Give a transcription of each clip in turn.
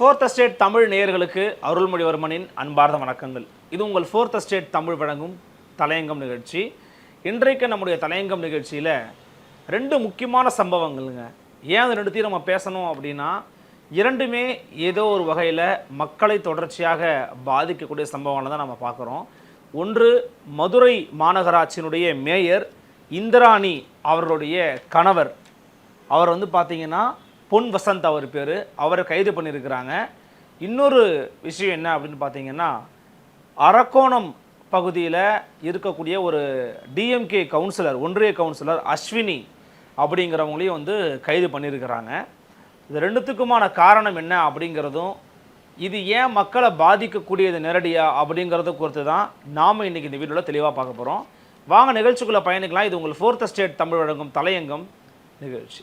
Fourth state Tamil நேயர்களுக்கு அருள்மொழிவர்மனின் அன்பார்ந்த வணக்கங்கள். இது உங்கள் ஃபோர்த் ஸ்டேட் தமிழ் வழங்கும் தலையங்கம் நிகழ்ச்சி. இன்றைக்கு நம்முடைய தலையங்கம் நிகழ்ச்சியில் ரெண்டு முக்கியமான சம்பவங்கள்ங்க. ஏன் அது ரெண்டுத்தையும் நம்ம பேசணும் அப்படின்னா இரண்டுமே ஏதோ ஒரு வகையில் மக்களை தொடர்ச்சியாக பாதிக்கக்கூடிய சம்பவங்களை தான் நம்ம பார்க்குறோம். ஒன்று மதுரை மாநகராட்சியினுடைய மேயர் இந்திராணி அவர்களுடைய கணவர். அவர் வந்து பார்த்திங்கன்னா பொன் வசந்த் அவர் பேர். அவரை கைது பண்ணியிருக்கிறாங்க இன்னொரு விஷயம் என்ன அப்படின்னு பார்த்தீங்கன்னா அரக்கோணம் பகுதியில் இருக்கக்கூடிய ஒரு டிஎம்கே கவுன்சிலர் ஒன்றிய கவுன்சிலர் அஸ்வினி அப்படிங்கிறவங்களையும் வந்து கைது பண்ணியிருக்கிறாங்க இது ரெண்டுத்துக்குமான காரணம் என்ன அப்படிங்கிறதும் இது ஏன் மக்களை பாதிக்கக்கூடியது நேரடியாக அப்படிங்கிறத குறித்து தான் நாம் இன்றைக்கி இந்த வீடியோவில் தெளிவாக பார்க்க போகிறோம் வாங்க நிகழ்ச்சிக்குள்ளே பயணிக்கலாம். இது உங்கள் ஃபோர்த் ஸ்டேட் தமிழ் வழங்கும் தலையங்கம் நிகழ்ச்சி.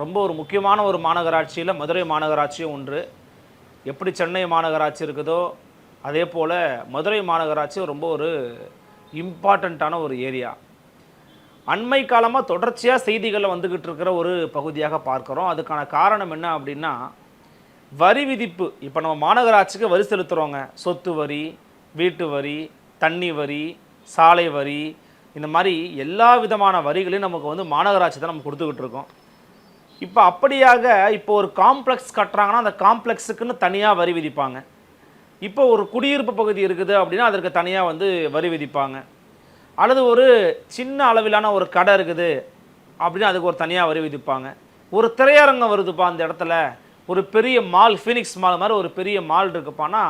ரொம்ப ஒரு முக்கியமான ஒரு மாநகராட்சியில் மதுரை மாநகராட்சியும் ஒன்று. எப்படி சென்னை மாநகராட்சி இருக்குதோ அதே போல் மதுரை மாநகராட்சியும் ரொம்ப ஒரு இம்பார்ட்டண்ட்டான ஒரு ஏரியா. அண்மை காலமாக தொடர்ச்சியாக செய்திகளில் வந்துக்கிட்டு இருக்கிற ஒரு பகுதியாக பார்க்குறோம். அதுக்கான காரணம் என்ன அப்படின்னா வரி விதிப்பு. இப்போ நம்ம மாநகராட்சிக்கு வரி செலுத்துகிறோங்க சொத்து வரி வீட்டு வரி தண்ணி வரி சாலை வரி இந்த மாதிரி எல்லா விதமான வரிகளையும் நமக்கு வந்து மாநகராட்சி தான் நம்ம கொடுத்துக்கிட்டு இருக்கோம். இப்போ அப்படியாக இப்போ ஒரு காம்ப்ளெக்ஸ் கட்டுறாங்கன்னா அந்த காம்ப்ளெக்ஸுக்குன்னு தனியாக வரி விதிப்பாங்க. இப்போ ஒரு குடியிருப்பு பகுதி இருக்குது அப்படின்னா அதற்கு தனியாக வந்து வரி விதிப்பாங்க. அல்லது ஒரு சின்ன அளவிலான ஒரு கடை இருக்குது அப்படின்னா அதுக்கு ஒரு தனியாக வரி விதிப்பாங்க. ஒரு திரையரங்கம் வருதுப்பா அந்த இடத்துல. ஒரு பெரிய மால் ஃபீனிக்ஸ் மால் மாதிரி ஒரு பெரிய மால் இருக்குப்பானா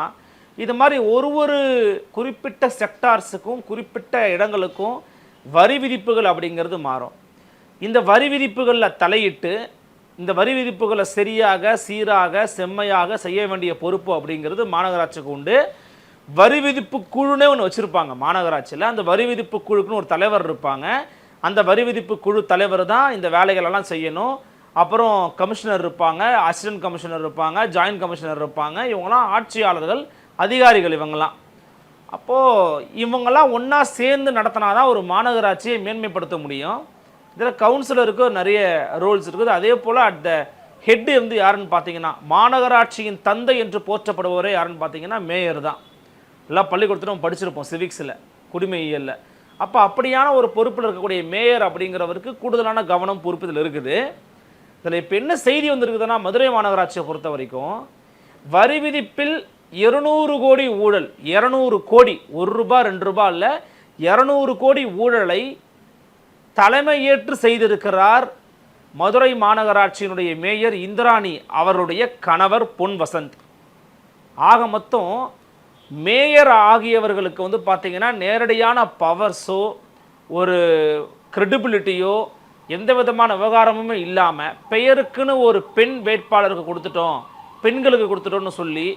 இது மாதிரி ஒரு ஒரு குறிப்பிட்ட செக்டார்ஸுக்கும் குறிப்பிட்ட இடங்களுக்கும் வரி விதிப்புகள் அப்படிங்கிறது மாறும். இந்த வரி விதிப்புகளில் தலையிட்டு இந்த வரி விதிப்புகளை சரியாக சீராக செம்மையாக செய்ய வேண்டிய பொறுப்பு அப்படிங்கிறது மாநகராட்சிக்கு உண்டு. வரி விதிப்பு குழுனே ஒன்று வச்சுருப்பாங்க மாநகராட்சியில். அந்த வரி விதிப்பு குழுக்குன்னு ஒரு தலைவர் இருப்பாங்க. அந்த வரி விதிப்பு குழு தலைவர் தான் இந்த வேலைகளெல்லாம் செய்யணும். அப்புறம் கமிஷனர் இருப்பாங்க அசிஸ்டன்ட் கமிஷனர் இருப்பாங்க ஜாயின்ட் கமிஷனர் இருப்பாங்க. இவங்கெல்லாம் ஆட்சியாளர்கள் அதிகாரிகள் இவங்கெல்லாம். அப்போது இவங்கெல்லாம் ஒன்றா சேர்ந்து நடத்தினா தான் ஒரு மாநகராட்சியை மேன்மைப்படுத்த முடியும். இதில் கவுன்சிலருக்கு நிறைய ரோல்ஸ் இருக்குது. அதே போல் அட் த ஹெட் வந்து யாருன்னு பார்த்தீங்கன்னா மாநகராட்சியின் தந்தை என்று போற்றப்படுபவரே யாருன்னு பார்த்தீங்கன்னா மேயர் தான். எல்லாம் பள்ளிக்கூடத்தில் நம்ம படிச்சிருப்போம் சிவிக்ஸில் குடிமையியலில். அப்போ அப்படியான ஒரு பொறுப்பில் இருக்கக்கூடிய மேயர் அப்படிங்கிறவருக்கு கூடுதலான கவனம் பொறுப்பு இதில் இருக்குது. இதில் இப்போ என்ன செய்தி வந்திருக்குதுன்னா மதுரை மாநகராட்சியை பொறுத்த வரைக்கும் வரி விதிப்பில் இருநூறு கோடி ஊழல் இரநூறு கோடி ஒரு ரூபா ரெண்டு ரூபா இல்லை இரநூறு கோடி ஊழலை தலைமையேற்று செய்திருக்கிறார் மதுரை மாநகராட்சியினுடைய மேயர் இந்திராணி அவருடைய கணவர் பொன் வசந்த். ஆக மொத்தம் மேயர் ஆகியவர்களுக்கு வந்து பார்த்திங்கன்னா நேரடியான பவர்ஸோ ஒரு கிரெடிபிலிட்டியோ எந்த விதமான விவகாரமுமே இல்லாமல் பெயருக்குன்னு ஒரு பெண் வேட்பாளருக்கு கொடுத்துட்டோம் பெண்களுக்கு கொடுத்துட்டோம்னு சொல்லி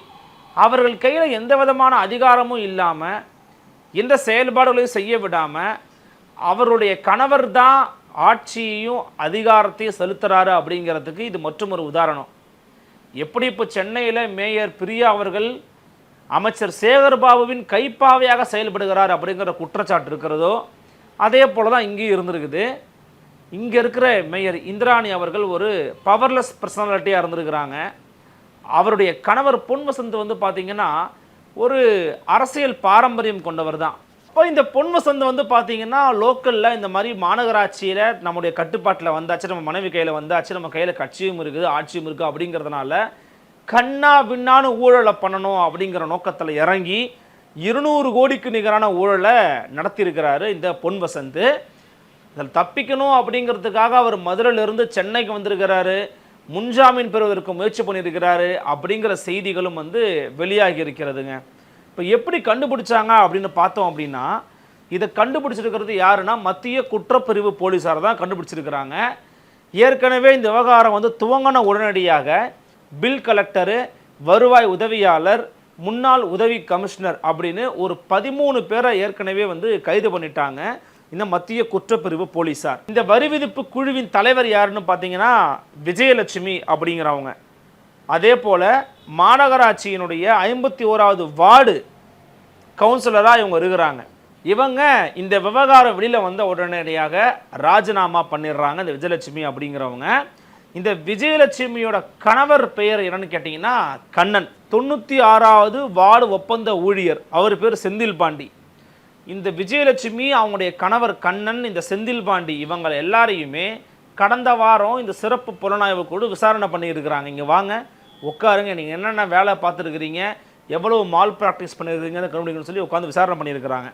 அவர்கள் கையில் எந்த விதமான அதிகாரமும் இல்லாமல் எந்த செயல்பாடுகளையும் செய்ய விடாமல் அவருடைய கணவர் தான் ஆட்சியையும் அதிகாரத்தையும் செலுத்துகிறாரு அப்படிங்கிறதுக்கு இது மற்றும் ஒரு உதாரணம். எப்படி இப்போ சென்னையில் மேயர் பிரியா அவர்கள் அமைச்சர் சேகர்பாபுவின் கைப்பாவையாக செயல்படுகிறார் அப்படிங்கிற குற்றச்சாட்டு இருக்கிறதோ அதே போல தான் இங்கேயும் இருந்திருக்குது. இங்கே இருக்கிற மேயர் இந்திராணி அவர்கள் ஒரு பவர்லெஸ் பர்சனாலிட்டியாக இருந்திருக்கிறாங்க. அவருடைய கணவர் பொன் வசந்த் வந்து பார்த்திங்கன்னா ஒரு அரசியல் பாரம்பரியம் கொண்டவர் தான். இப்போ இந்த பொன் வசந்தம் வந்து பார்த்தீங்கன்னா லோக்கலில் இந்த மாதிரி மாநகராட்சியில் நம்முடைய கட்டுப்பாட்டில் வந்தாச்சு நம்ம மனைவி கையில் வந்தாச்சு நம்ம கையில் கட்சியும் இருக்குது ஆட்சியும் இருக்குது அப்படிங்கிறதுனால கண்ணா பின்னான்னு ஊழலை பண்ணணும் அப்படிங்கிற நோக்கத்தில் இறங்கி இருநூறு கோடிக்கு நிகரான ஊழலை நடத்தியிருக்கிறாரு இந்த பொன் வசந்த் இதில் தப்பிக்கணும் அப்படிங்கிறதுக்காக அவர் மதுரையிலிருந்து சென்னைக்கு வந்திருக்கிறாரு முன்ஜாமீன் பெறுவதற்கு முயற்சி பண்ணியிருக்கிறாரு அப்படிங்கிற செய்திகளும் வந்து வெளியாகி இருக்கிறதுங்க. இப்போ எப்படி கண்டுபிடிச்சாங்க அப்படின்னு பார்த்தோம் அப்படின்னா இதை கண்டுபிடிச்சிருக்கிறது யாருன்னா மத்திய குற்றப்பிரிவு போலீஸார் தான் கண்டுபிடிச்சிருக்கிறாங்க. ஏற்கனவே இந்த விவகாரம் வந்து துவங்கின உடனடியாக பில் கலெக்டரு வருவாய் உதவியாளர் முன்னாள் உதவி கமிஷனர் அப்படின்னு ஒரு பதிமூணு பேரை ஏற்கனவே வந்து கைது பண்ணிட்டாங்க. இந்த மத்திய குற்றப்பிரிவு போலீஸார் இந்த வரி விதிப்பு குழுவின் தலைவர் யாருன்னு பார்த்தீங்கன்னா விஜயலட்சுமி அப்படிங்கிறவங்க. அதே போல் மாநகராட்சியினுடைய ஐம்பத்தி ஓராவது வார்டு கவுன்சிலராக இவங்க இருக்கிறாங்க. இவங்க இந்த விவகாரம் வெளியில் வந்த உடனடியாக ராஜினாமா பண்ணிடுறாங்க இந்த விஜயலட்சுமி அப்படிங்கிறவங்க. இந்த விஜயலட்சுமியோட கணவர் பெயர் என்னன்னு கேட்டிங்கன்னா கண்ணன். தொண்ணூற்றி ஆறாவது வார்டு ஒப்பந்த ஊழியர். அவர் பேர் செந்தில் பாண்டி. இந்த விஜயலட்சுமி அவங்களுடைய கணவர் கண்ணன் இந்த செந்தில் பாண்டி இவங்களை எல்லாரையுமே கடந்த வாரம் இந்த சிறப்பு புலனாய்வு குழு விசாரணை பண்ணியிருக்கிறாங்க. இங்கே வாங்க. உட்காருங்க நீங்கள் என்னென்ன வேலை பார்த்துருக்கிறீங்க எவ்வளவு மால் ப்ராக்டிஸ் பண்ணியிருக்கீங்கன்னு கண்டுபிடிக்கணும்னு சொல்லி உட்காந்து விசாரணை பண்ணியிருக்கிறாங்க.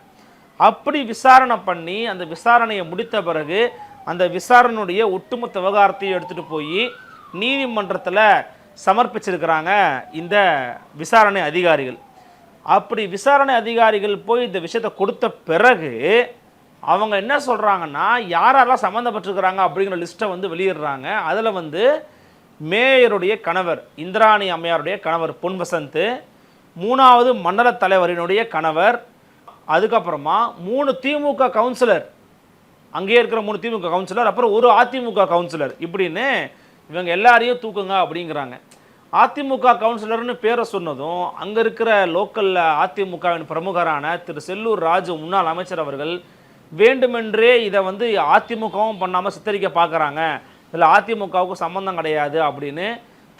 அப்படி விசாரணை பண்ணி அந்த விசாரணையை முடித்த பிறகு அந்த விசாரணையுடைய ஒட்டுமொத்த விவகாரத்தையும் எடுத்துகிட்டு போய் நீதிமன்றத்தில் சமர்ப்பிச்சிருக்கிறாங்க இந்த விசாரணை அதிகாரிகள். அப்படி விசாரணை அதிகாரிகள் போய் இந்த விஷயத்தை கொடுத்த பிறகு அவங்க என்ன சொல்கிறாங்கன்னா யாரெல்லாம் சம்மந்தப்பட்டிருக்கிறாங்க அப்படிங்கிற லிஸ்ட்டை வந்து வெளியிடுறாங்க. அதில் வந்து மேயருடைய கணவர் இந்திராணி அம்மையாருடைய கணவர் பொன் வசந்த் மூணாவது மண்டல தலைவரினுடைய கணவர் அதுக்கப்புறமா மூணு திமுக கவுன்சிலர். அங்கேயே இருக்கிற மூணு திமுக கவுன்சிலர் அப்புறம் ஒரு அதிமுக கவுன்சிலர். இப்படின்னு இவங்க எல்லாரையும் தூக்குங்க அப்படிங்கிறாங்க. அதிமுக கவுன்சிலர்னு பேரை சொன்னதும் அங்கே இருக்கிற லோக்கலில் அதிமுகவின் பிரமுகரான திரு செல்லூர் ராஜு முன்னாள் அமைச்சர் அவர்கள் வேண்டுமென்றே இதை வந்து அதிமுகவும் பண்ணாமல் சித்தரிக்க பார்க்குறாங்க இதில் அதிமுகவுக்கு சம்மந்தம் கிடையாது அப்படின்னு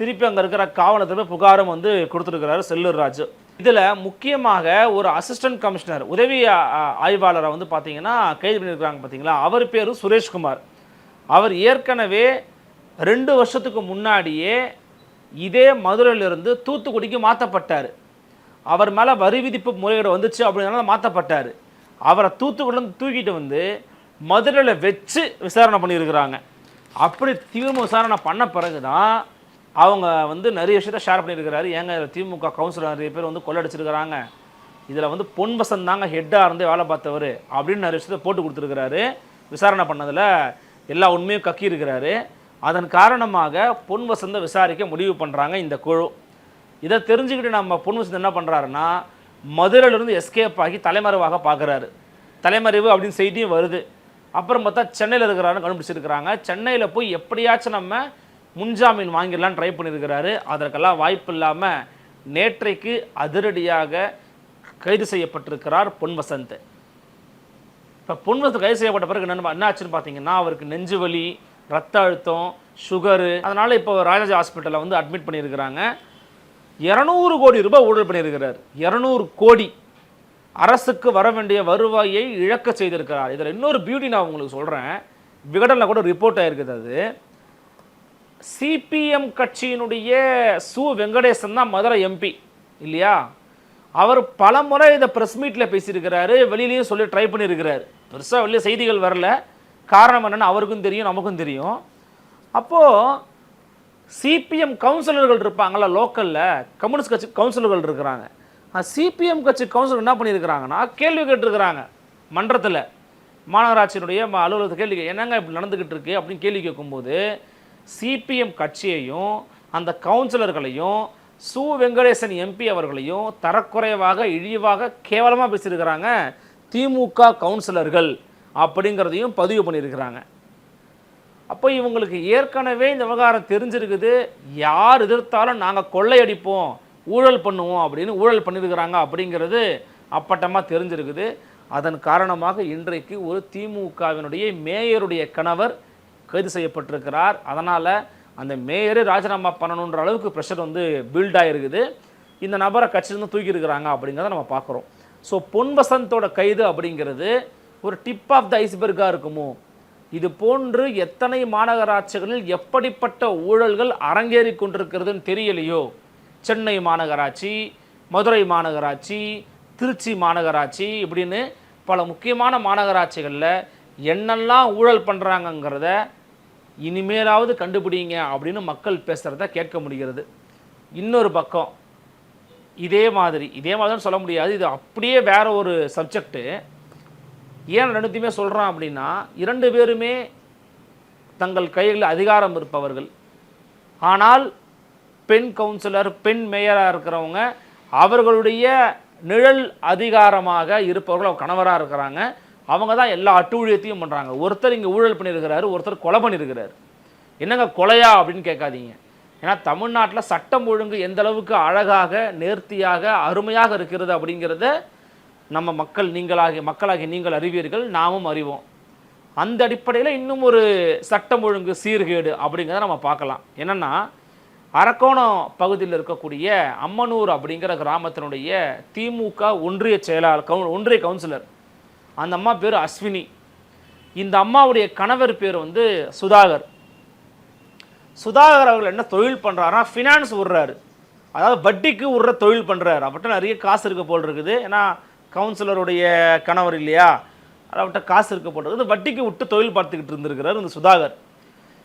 திருப்பி அங்கே இருக்கிற காவலத்தில் புகாரும் வந்து கொடுத்துருக்கிறாரு செல்லூர் ராஜு. இதில் முக்கியமாக ஒரு அசிஸ்டன்ட் கமிஷனர் உதவி ஆய்வாளரை வந்து பார்த்தீங்கன்னா கைது பண்ணியிருக்கிறாங்க பார்த்தீங்களா அவர் பேர் சுரேஷ்குமார். அவர் ஏற்கனவே ரெண்டு வருஷத்துக்கு முன்னாடியே இதே மதுரையிலிருந்து தூத்துக்குடிக்கு மாற்றப்பட்டார் அவர் மேலே வரி விதிப்பு முறையீடு வந்துச்சு அப்படின்னால மாற்றப்பட்டார் அவரை தூத்துக்குடியிலேருந்து தூக்கிட்டு வந்து மதுரையில் வச்சு விசாரணை பண்ணியிருக்கிறாங்க. அப்படி தீவிர விசாரணை பண்ண பிறகு தான் அவங்க வந்து நிறைய விஷயத்த ஷேர் பண்ணியிருக்கிறாரு. ஏங்க திமுக கவுன்சிலர் நிறைய பேர் வந்து கொள்ளடிச்சிருக்கிறாங்க. இதில் வந்து பொன் வசந்த் தாங்க ஹெட்டாக இருந்து வேலை பார்த்தவர் அப்படின்னு நிறைய விஷயத்த போட்டு கொடுத்துருக்கிறாரு. விசாரணை பண்ணதில் எல்லா உண்மையும் கக்கியிருக்கிறாரு. அதன் காரணமாக பொன்வசந்தை விசாரிக்க முடிவு பண்ணுறாங்க இந்த குழு. இதை தெரிஞ்சுக்கிட்டு நம்ம பொன் வசந்த் என்ன பண்ணுறாருன்னா மதுரையிலிருந்து எஸ்கேப் ஆகி தலைமறைவாக பார்க்குறாரு. தலைமறைவு அப்படின்னு செய்தியும் வருது. அப்புறம் பார்த்தா சென்னையில் இருக்கிறாருன்னு கண்டுபிடிச்சிருக்கிறாங்க. சென்னையில் போய் எப்படியாச்சும் நம்ம முன்ஜாமீன் வாங்கிடலாம் ட்ரை பண்ணியிருக்கிறாரு அதற்கெல்லாம் வாய்ப்பு இல்லாமல் நேற்றைக்கு அதிரடியாக கைது செய்யப்பட்டிருக்கிறார் பொன் வசந்த். இப்போ பொன்வசத்து கைது செய்யப்பட்ட பிறகு என்ன என்னாச்சுன்னு பார்த்தீங்கன்னா அவருக்கு நெஞ்சு வலி ரத்த அழுத்தம் சுகரு அதனால் இப்போ ராஜாஜி ஹாஸ்பிட்டலில் வந்து அட்மிட் பண்ணியிருக்கிறாங்க இரநூறு கோடி ரூபாய் ஊழல் பண்ணியிருக்கிறார் இரநூறு கோடி. அரசுக்கு வர வேண்டிய வருவாயை இழக்க செய்திருக்கிறார். இதில் இன்னொரு பியூட்டி நான் உங்களுக்கு சொல்கிறேன் விகடனில் கூட ரிப்போர்ட் ஆயிருக்குது அது. சிபிஎம் கட்சியினுடைய சு வெங்கடேசன் தான் மதுரை எம்பி இல்லையா? அவர் பல முறை இதை ப்ரெஸ் மீட்டில் பேசியிருக்கிறாரு வெளியிலையும் சொல்லி ட்ரை பண்ணியிருக்கிறாரு. பெருசாக வெளியே செய்திகள் வரல. காரணம் என்னென்னு அவருக்கும் தெரியும் நமக்கும் தெரியும். அப்போது சிபிஎம் கவுன்சிலர்கள் இருப்பாங்களா லோக்கலில் கம்யூனிஸ்ட் கட்சி கவுன்சிலர்கள் இருக்கிறாங்க. சிபிஎம் கட்சி கவுன்சிலர் என்ன பண்ணியிருக்கிறாங்கன்னா கேள்வி கேட்டிருக்கிறாங்க. மன்றத்தில் மாநகராட்சியினுடைய அலுவலகத்தை கேள்வி என்னங்க இப்படி நடந்துக்கிட்டு இருக்கு அப்படின்னு கேள்வி கேட்கும்போது சிபிஎம் கட்சியையும் அந்த கவுன்சிலர்களையும் சு வெங்கடேசன் எம்பி அவர்களையும் தரக்குறைவாக இழிவாக கேவலமாக பேசியிருக்கிறாங்க. திமுக கவுன்சிலர்கள் அப்படிங்கிறதையும் பதிவு பண்ணியிருக்கிறாங்க. அப்போ இவங்களுக்கு ஏற்கனவே இந்த விவகாரம் தெரிஞ்சிருக்குது. யார் எதிர்த்தாலும் நாங்கள் கொள்ளையடிப்போம். ஊழல் பண்ணுவோம் அப்படின்னு ஊழல் பண்ணியிருக்கிறாங்க அப்படிங்கிறது அப்பட்டமாக தெரிஞ்சிருக்குது. அதன் காரணமாக இன்றைக்கு ஒரு திமுகவினுடைய மேயருடைய கணவர் கைது செய்யப்பட்டிருக்கிறார். அதனால் அந்த மேயரே ராஜினாமா பண்ணணுன்ற அளவுக்கு ப்ரெஷர் வந்து பில்ட் ஆகிருக்குது இந்த நபரை கட்சியிலிருந்து தூக்கியிருக்கிறாங்க அப்படிங்கிறத நம்ம பார்க்குறோம். ஸோ பொன் வசந்தோட கைது அப்படிங்கிறது ஒரு டிப் ஆஃப் த ஐஸ்பெர்காக இருக்குமோ? இது போன்று எத்தனை மாநகராட்சிகளில் எப்படிப்பட்ட ஊழல்கள் அரங்கேறி கொண்டிருக்கிறதுன்னு தெரியலையோ? சென்னை மாநகராட்சி மதுரை மாநகராட்சி திருச்சி மாநகராட்சி இப்படின்னு பல முக்கியமான மாநகராட்சிகளில் என்னெல்லாம் ஊழல் பண்ணுறாங்கங்கிறத இனிமேலாவது கண்டுபிடிங்க அப்படின்னு மக்கள் பேசுகிறத கேட்க முடிகிறது. இன்னொரு பக்கம் இதே மாதிரி இதே மாதிரி சொல்ல முடியாது. இது அப்படியே வேற ஒரு சப்ஜெக்ட்டு ஏன் ரெண்டுத்தையுமே சொல்கிறான் அப்படின்னா இரண்டு பேருமே தங்கள் கைகளில் அதிகாரம் இருப்பவர்கள். ஆனால் பெண் கவுன்சிலர் பெண் மேயராக இருக்கிறவங்க அவர்களுடைய நிழல் அதிகாரமாக இருப்பவர்கள் அவங்க கணவராக இருக்கிறாங்க. அவங்க தான் எல்லா அட்டூழியத்தையும் பண்ணுறாங்க ஒருத்தர் இங்கே ஊழல் பண்ணியிருக்கிறாரு ஒருத்தர் கொலை பண்ணியிருக்கிறாரு. என்னங்க கொலையா அப்படின்னு கேட்காதீங்க. ஏன்னா தமிழ்நாட்டில் சட்டம் ஒழுங்கு எந்த அளவுக்கு அழகாக நேர்த்தியாக அருமையாக இருக்கிறது அப்படிங்கிறத நம்ம மக்கள் நீங்களாகி மக்களாகி நீங்கள் அறிவீர்கள் நாமும் அறிவோம். அந்த அடிப்படையில் இன்னும் ஒரு சட்டம் ஒழுங்கு சீர்கேடு அப்படிங்கிறத நம்ம பார்க்கலாம். என்னென்னா அரக்கோணம் பகுதியில் இருக்கக்கூடிய அம்மனூர் அப்படிங்கிற கிராமத்தினுடைய திமுக ஒன்றிய செயலாளர் கவு ஒன்றிய கவுன்சிலர். அந்த அம்மா பேர் அஸ்வினி. இந்த அம்மாவுடைய கணவர் பேர் வந்து சுதாகர். சுதாகர் அவர்கள் என்ன தொழில் பண்ணுறாருன்னா ஃபினான்ஸ் விடுறாரு அதாவது வட்டிக்கு விடுற தொழில் பண்ணுறாரு அவர்கிட்ட நிறைய காசு இருக்க போல் இருக்குது. ஏன்னா கவுன்சிலருடைய கணவர் இல்லையா? அவர்கிட்ட காசு இருக்க போல் இருக்குது. வட்டிக்கு விட்டு தொழில் பார்த்துக்கிட்டு இருந்திருக்கிறார் இந்த சுதாகர்.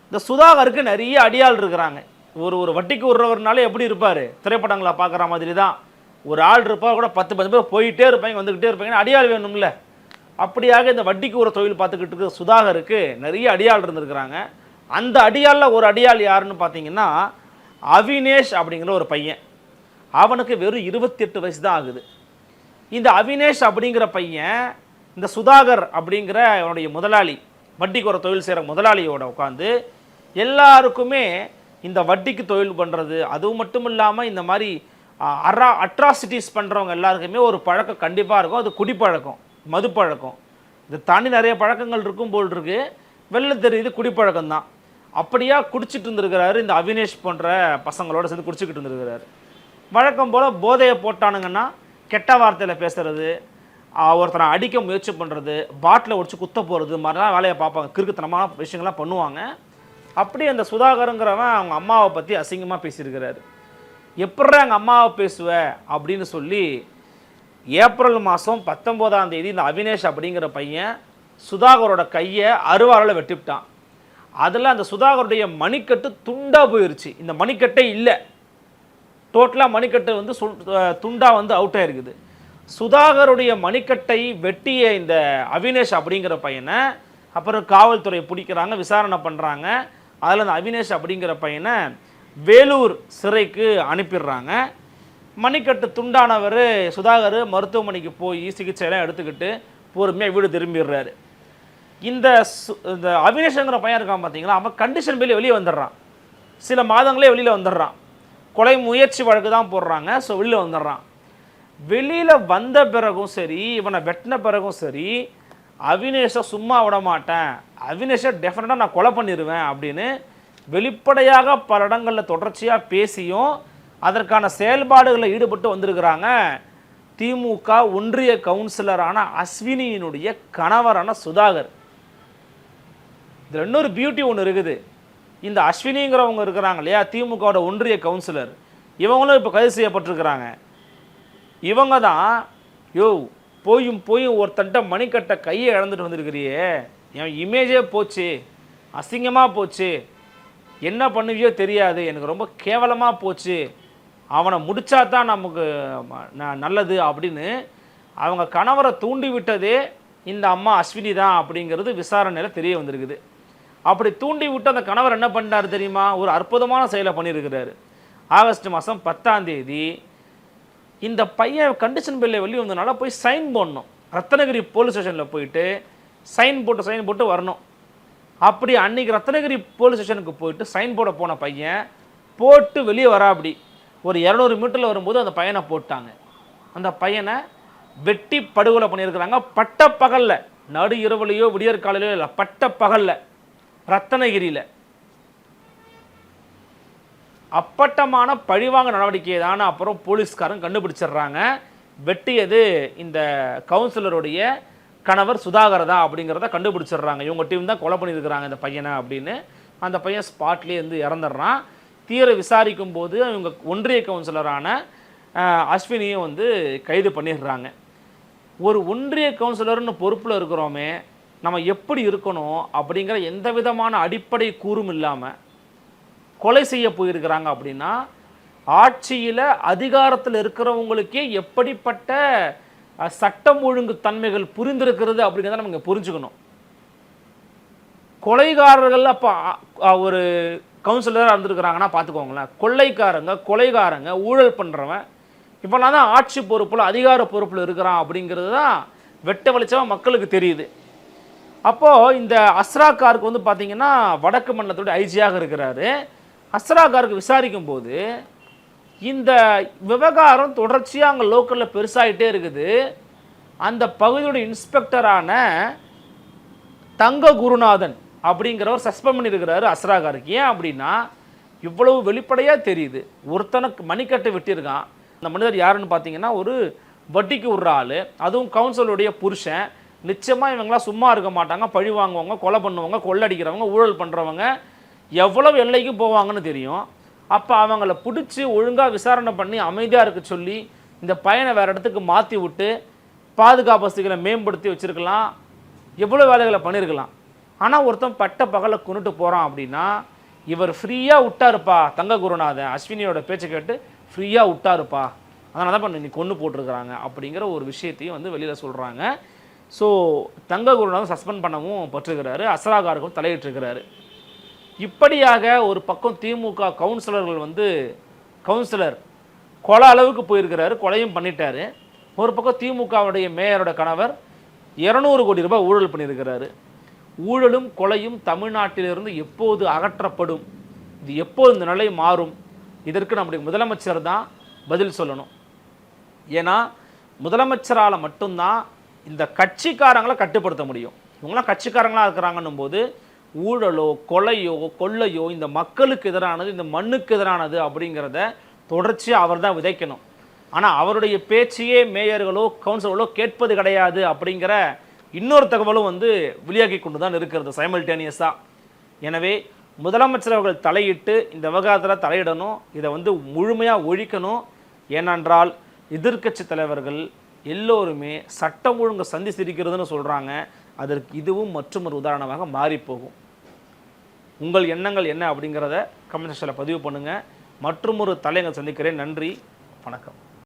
இந்த சுதாகருக்கு நிறைய அடியாள் இருக்கிறாங்க. ஒரு ஒரு வட்டிக்கு விடுறவர்னாலே எப்படி இருப்பார்? திரைப்படங்களை பார்க்குற மாதிரி தான் ஒரு ஆள் இருப்பார் கூட பத்து பத்து பேர் போயிட்டே இருப்பாங்க வந்துக்கிட்டே இருப்பாங்க. அடியாள் வேணும்ல. அப்படியாக இந்த வட்டிக்கு ஒரு தொழில் பார்த்துக்கிட்டு இருக்க சுதாகருக்கு நிறைய அடியாள் இருந்திருக்கிறாங்க. அந்த அடியாளில் ஒரு அடியாள் யாருன்னு பார்த்தீங்கன்னா அவினேஷ் அப்படிங்கிற ஒரு பையன். அவனுக்கு வெறும் இருபத்தெட்டு வயசு தான் ஆகுது. இந்த அவினேஷ் அப்படிங்கிற பையன் இந்த சுதாகர் அப்படிங்கிற அவனுடைய முதலாளி வட்டிக்கு ஒரு தொழில் செய்கிற முதலாளியோட உட்காந்து எல்லாருக்குமே இந்த வட்டிக்கு தொழில் பண்ணுறது அதுவும் மட்டும் இல்லாமல் இந்த மாதிரி அரா அட்ராசிட்டிஸ் பண்ணுறவங்க எல்லாருக்குமே ஒரு பழக்கம் கண்டிப்பாக இருக்கும். அது குடிப்பழக்கம் மது பழக்கம் இது தாண்டி நிறைய பழக்கங்கள் இருக்கும் போல் இருக்கு. வெளில தெரியுது குடிப்பழக்கம் தான். அப்படியா குடிச்சிட்டு இருந்திருக்கிறாரு இந்த அவினேஷ் போன்ற பசங்களோட சேர்ந்து குடிச்சிக்கிட்டு இருந்திருக்கிறாரு. வழக்கம் போல் போதையை போட்டானுங்கன்னா கெட்ட வார்த்தையில் பேசுறது ஒருத்தனை அடிக்க முயற்சி பண்ணுறது பாட்டில் ஒடிச்சு குத்த போகிறது மாதிரிலாம் வேலையை பார்ப்பாங்க. கிறுக்குத்தனமான விஷயங்கள்லாம் பண்ணுவாங்க. அப்படி அந்த சுதாகருங்கிறவன் அவங்க அம்மாவை பற்றி அசிங்கமாக பேசியிருக்கிறாரு. எப்படா எங்கள் அம்மாவை பேசுவ அப்படின்னு சொல்லி ஏப்ரல் மாதம் பத்தொம்போதாம் தேதி இந்த அவினேஷ் அப்படிங்கிற பையன் சுதாகரோட கையை அருவாரில் வெட்டிவிட்டான். அதில் அந்த சுதாகருடைய மணிக்கட்டு துண்டாக போயிருச்சு. இந்த மணிக்கட்டே இல்லை. டோட்டலாக மணிக்கட்டு வந்து சு துண்டாக வந்து அவுட் ஆகிருக்குது சுதாகருடைய மணிக்கட்டை வெட்டிய இந்த அவினேஷ் அப்படிங்கிற பையனை அப்புறம் காவல்துறை பிடிக்கிறாங்க விசாரணை பண்ணுறாங்க அதில் அந்த அவினேஷ் அப்படிங்கிற பையனை வேலூர் சிறைக்கு அனுப்பிடுறாங்க. மணிக்கட்டு துண்டானவர் சுதாகர் மருத்துவமனைக்கு போய் சிகிச்சையெல்லாம் எடுத்துக்கிட்டு பொறுமையாக வீடு திரும்பிடுறாரு. இந்த சு- இந்த அவினேஷங்கிற பையன் இருக்கான் பார்த்தீங்களா அவன் கண்டிஷன் வெளியே வெளியே வந்துடுறான். சில மாதங்களே வெளியில் வந்துடுறான். கொலை முயற்சி வழக்கு தான் போடுறாங்க ஸோ வெளியில் வந்துடுறான். வெளியில் வந்த பிறகும் சரி இவனை வெட்டின பிறகும் சரி அவினேஷை சும்மா விட மாட்டேன் அவினேஷை டெஃபினட்டாக நான் கொலை பண்ணிடுவேன் அப்படின்னு வெளிப்படையாக பல இடங்களில் தொடர்ச்சியாக பேசியும் அதற்கான செயல்பாடுகளில் ஈடுபட்டு வந்திருக்கிறாங்க. திமுக ஒன்றிய கவுன்சிலரான அஸ்வினியினுடைய கணவரான சுதாகர். இதில் இன்னொரு பியூட்டி ஒன்று இருக்குது. இந்த அஸ்வினிங்கிறவங்க இருக்கிறாங்க இல்லையா? திமுகவோட ஒன்றிய கவுன்சிலர் இவங்களும் இப்போ கைது செய்யப்பட்டிருக்கிறாங்க. இவங்க தான் யோ போயும் போயும் ஒருத்தன்ட்ட மணிக்கட்ட கையை இழந்துட்டு வந்திருக்கிறியே. என் இமேஜே போச்சு. அசிங்கமாக போச்சு. என்ன பண்ணுவியோ தெரியாது. எனக்கு ரொம்ப கேவலமாக போச்சு. அவனை முடித்தா தான் நமக்கு ந- நல்லது அப்படின்னு அவங்க கணவரை தூண்டி விட்டதே இந்த அம்மா அஸ்வினி தான் அப்படிங்கிறது விசாரணையில் தெரிய வந்திருக்குது. அப்படி தூண்டி விட்டு அந்த கணவர் என்ன பண்ணிட்டாரு தெரியுமா? ஒரு அற்புதமான செயலை பண்ணியிருக்கிறாரு. ஆகஸ்ட் மாதம் பத்தாம் தேதி இந்த பையன் கண்டிஷன் பில்லை வெளியே வந்தனால போய் சைன் போடணும். ரத்னகிரி போலீஸ் ஸ்டேஷனில் போயிட்டு சைன் போட்டு சைன் போட்டு வரணும். அப்படி அன்னைக்கு ரத்னகிரி போலீஸ் ஸ்டேஷனுக்கு போயிட்டு சைன் போட போன பையன் போட்டு வெளியே வரா அப்படி. ஒரு இரநூறு மீட்டரில் வரும்போது அந்த பையனை போட்டாங்க. அந்த பையனை வெட்டி படுகொலை பண்ணியிருக்கிறாங்க. பட்ட பகல்ல நடு இரவுலையோ விடியற்காலையோ இல்லை பட்ட பகல்ல ரத்தனகிரியில் அப்பட்டமான பழிவாங்க நடவடிக்கையை தானே அப்புறம் போலீஸ்காரன் கண்டுபிடிச்சிடுறாங்க. வெட்டியது இந்த கவுன்சிலருடைய கணவர் சுதாகர் தான் அப்படிங்கிறத கண்டுபிடிச்சிடுறாங்க. இவங்க டீம் தான் கொலை பண்ணியிருக்கிறாங்க இந்த பையனை அப்படின்னு. அந்த பையன் ஸ்பாட்லேயே இருந்து இறந்துடுறான். தீர விசாரிக்கும் போது இவங்க ஒன்றிய கவுன்சிலரான அஸ்வினியும் வந்து கைது பண்ணிடுறாங்க. ஒரு ஒன்றிய கவுன்சிலர்னு பொறுப்பில் இருக்கிறோமே நம்ம எப்படி இருக்கணும் அப்படிங்கிற எந்த விதமான அடிப்படை கூறும் இல்லாமல் கொலை செய்ய போயிருக்கிறாங்க அப்படின்னா ஆட்சியில் அதிகாரத்தில் இருக்கிறவங்களுக்கே எப்படிப்பட்ட சட்டம் ஒழுங்கு தன்மைகள் புரிந்திருக்கிறது அப்படிங்கிறத நம்ம புரிஞ்சுக்கணும். கொலைகாரர்கள் அப்போ ஒரு கவுன்சிலராக இருந்திருக்கிறாங்கன்னா பார்த்துக்கோங்களேன் கொள்ளைக்காரங்க கொலைகாரங்க ஊழல் பண்ணுறவன் இப்போலாம் தான் ஆட்சி பொறுப்பில் அதிகார பொறுப்பில் இருக்கிறான் அப்படிங்கிறது தான் வெட்ட வெளிச்சமாக மக்களுக்கு தெரியுது. அப்போது இந்த அஸ்ரா காருக்கு வந்து பார்த்தீங்கன்னா வடக்கு மண்டலத்தோட ஐஜியாக இருக்கிறாரு. அஸ்ராகாருக்கு விசாரிக்கும் போது இந்த விவகாரம் தொடர்ச்சியாக அங்கே லோக்கலில் பெருசாகிட்டே இருக்குது. அந்த பகுதியோட இன்ஸ்பெக்டரான தங்க குருநாதன் அப்படிங்கிறவர் சஸ்பெண்ட் பண்ணியிருக்கிறாரு அஸ்ராகாருக்கு. ஏன் அப்படின்னா இவ்வளவு வெளிப்படையாக தெரியுது. ஒருத்தனுக்கு மணிக்கட்டை வெட்டியிருக்கான் அந்த மனிதர் யாருன்னு பார்த்தீங்கன்னா ஒரு வட்டிக்கு விடுற ஆள். அதுவும் கவுன்சிலுடைய புருஷன். நிச்சயமாக இவங்களாம் சும்மா இருக்க மாட்டாங்க. பழி வாங்குவாங்க கொலை பண்ணுவாங்க கொள்ளடிக்கிறவங்க ஊழல் பண்ணுறவங்க எவ்வளவு எல்லைக்கு போவாங்கன்னு தெரியும். அப்போ அவங்கள பிடிச்சி ஒழுங்காக விசாரணை பண்ணி அமைதியாக இருக்க சொல்லி இந்த பையனை வேறு இடத்துக்கு மாற்றி விட்டு பாதுகாப்பு வசதிகளை மேம்படுத்தி வச்சுருக்கலாம். எவ்வளோ வேலைகளை பண்ணியிருக்கலாம் ஆனால் ஒருத்தன் பட்ட பகலை கொண்டுட்டு போகிறான் அப்படின்னா இவர் ஃப்ரீயாக விட்டாருப்பா தங்க குருநாதன். அஸ்வினியோட பேச்சை கேட்டு ஃப்ரீயாக விட்டாருப்பா. அதனால தான் பண்ணி கொண்டு போட்டிருக்கிறாங்க அப்படிங்கிற ஒரு விஷயத்தையும் வந்து வெளியில் சொல்கிறாங்க ஸோ தங்க குருநாதன் சஸ்பெண்ட் பண்ணவும் பெற்றுக்கிறாரு அசராகாருக்கும் தலையிட்டிருக்கிறாரு. இப்படியாக ஒரு பக்கம் திமுக கவுன்சிலர்கள் வந்து கவுன்சிலர் கொலை அளவுக்கு போயிருக்கிறாரு கொலையும் பண்ணிட்டாரு. ஒரு பக்கம் திமுகவுடைய மேயரோட கணவர் இரநூறு கோடி ரூபாய் ஊழல் பண்ணியிருக்கிறாரு. ஊழலும் கொலையும் தமிழ்நாட்டிலிருந்து எப்போது அகற்றப்படும்? இது எப்போது இந்த நிலை மாறும்? இதற்கு நம்முடைய முதலமைச்சர் தான் பதில் சொல்லணும். ஏன்னா முதலமைச்சரால் மட்டும்தான் இந்த கட்சிக்காரங்களை கட்டுப்படுத்த முடியும். இவங்களாம் கட்சிக்காரங்களாக இருக்கிறாங்கன்னும் போது ஊழலோ கொலையோ கொள்ளையோ இந்த மக்களுக்கு எதிரானது இந்த மண்ணுக்கு எதிரானது அப்படிங்கிறத தொடர்ச்சியாக அவர் தான் விதைக்கணும். ஆனால் அவருடைய பேச்சையே மேயர்களோ கவுன்சிலர்களோ கேட்பது கிடையாது அப்படிங்கிற இன்னொரு தகவலும் வந்து வெளியாகி கொண்டு தான் இருக்கிறது சைமல்டேனியஸாக எனவே முதலமைச்சர் அவர்கள் தலையிட்டு இந்த விவகாரத்தில் தலையிடணும் இதை வந்து முழுமையாக ஒழிக்கணும். ஏனென்றால் எதிர்க்கட்சி தலைவர்கள் எல்லோருமே சட்டம் ஒழுங்கு சந்தி சிரிக்கிறதுன்னு சொல்கிறாங்க அதற்கு இதுவும் மற்றும் ஒரு உதாரணமாக மாறிப்போகும். உங்கள் எண்ணங்கள் என்ன அப்படிங்கிறத கமெண்ட் செக்ஷனில் பதிவு பண்ணுங்கள் மற்றும் ஒரு தலையங்கள் சந்திக்கிறேன். நன்றி. வணக்கம்.